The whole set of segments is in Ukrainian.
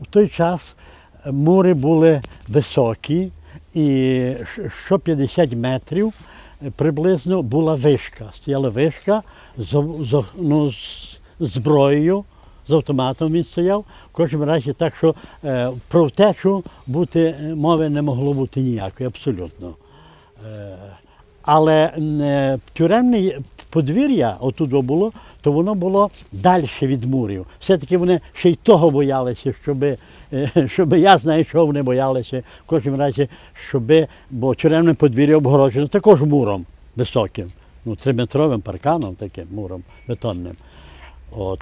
У той час мури були високі, і що 50 метрів е, приблизно була вишка. Стояла вишка з, з, ну, з зброєю, з автоматом він стояв. В кожному разі так, що е, про втечу бути е, мови не могло бути ніякої, абсолютно. Е, але е, тюремне подвір'я отут було, то воно було далі від мурів. Все-таки вони ще й того боялися, щоб, щоб я знаю, чого вони боялися. В кожному разі, щоб, бо тюремне подвір'я обгороджено також муром високим, ну, триметровим парканом таким муром бетонним. О,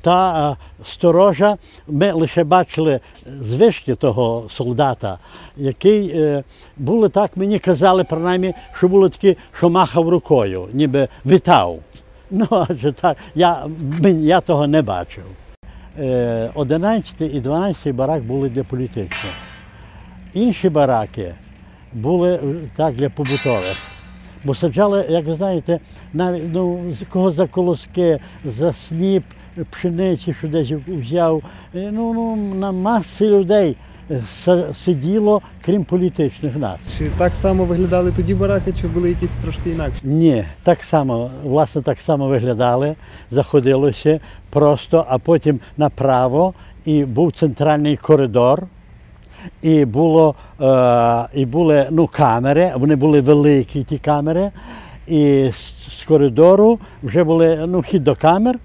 та е, сторожа, ми лише бачили звички того солдата, який е, були так, мені казали, принаймні, що були такі, що махав рукою, ніби вітав. Ну, адже так, я, я того не бачив. Е, 11 і 12 барак були для політичних. Інші бараки були е, так для побутових. Бо саджали, як ви знаєте, навіть ну, кого за колоски, за сніп, пшениці, що десь взяв. Е, Ну, ну, на маси людей е, сиділо, крім політичних нас. Чи так само виглядали тоді бараки, чи були якісь трошки інакші? Ні, так само, власне, так само виглядали, заходилося просто, а потім направо, і був центральний коридор, і, було, е, і були ну, камери, вони були великі, ті камери, і з, коридору вже були ну, хід до камер,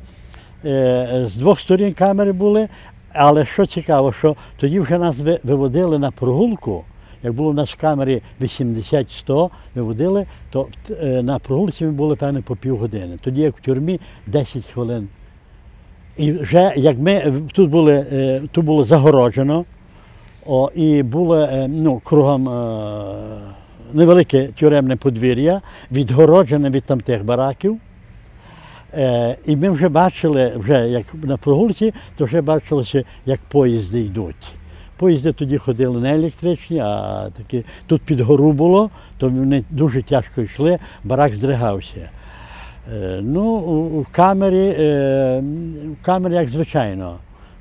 е, з двох сторін камери були. Але що цікаво, що тоді вже нас виводили на прогулку. Як було в нас в камері 80-100, виводили, то е, на прогулці ми були певне по півгодини. Тоді як в тюрмі 10 хвилин. І вже як ми тут були, тут було загороджено, о, і було е, ну, кругом е, невелике тюремне подвір'я, відгороджене від тамтих бараків. Е, і ми вже бачили, вже як на прогулці, то вже бачилося, як поїзди йдуть. Поїзди тоді ходили не електричні, а такі тут під гору було, то вони дуже тяжко йшли, барак здригався. Е, ну, у камері, е, в камері, як звичайно,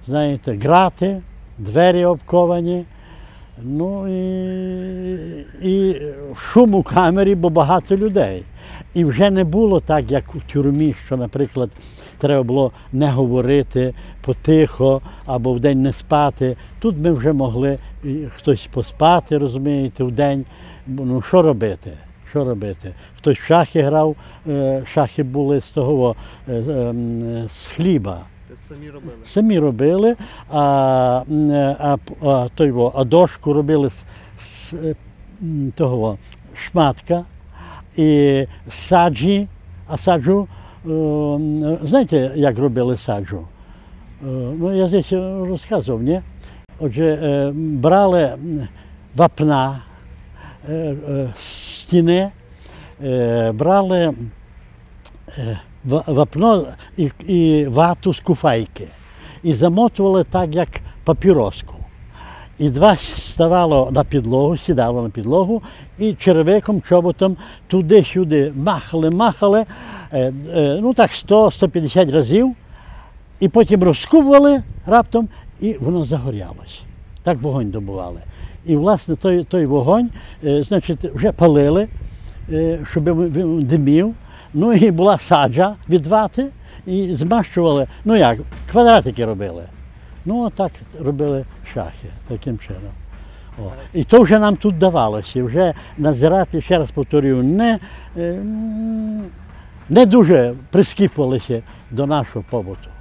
знаєте, грати, двері обковані. Ну і, і шум у камері, бо багато людей. І вже не було так, як у тюрмі, що, наприклад, треба було не говорити потихо або вдень не спати. Тут ми вже могли хтось поспати, розумієте, вдень. Бо, Ну що робити? Що робити? Хтось в шахи грав, е, шахи були з того е, ем, з хліба Самі робили. самі робили, а, а, а, той, а дошку робили з, з того шматка і саджі, а саджу, е, знаєте, як робили саджу? Е, Ну, я здесь розказував, ні? Отже, е, брали вапна, стіни, брали вапно і, і вату з куфайки. І замотували так, як папіроску. І два ставало на підлогу, сідало на підлогу, і черевиком, чоботом туди-сюди махали, махали, е, е, ну так 100-150 разів, і потім розкубували раптом, і воно загорялося. Так вогонь добували. І, власне, той, той вогонь, е, значить, вже палили, щоб він димів. Ну і була саджа від вати, і змащували, ну як, квадратики робили. Ну, так робили шахи таким чином. О. І то вже нам тут давалося. Вже назирати, ще раз повторюю, не, е, не дуже прискіпувалися до нашого побуту.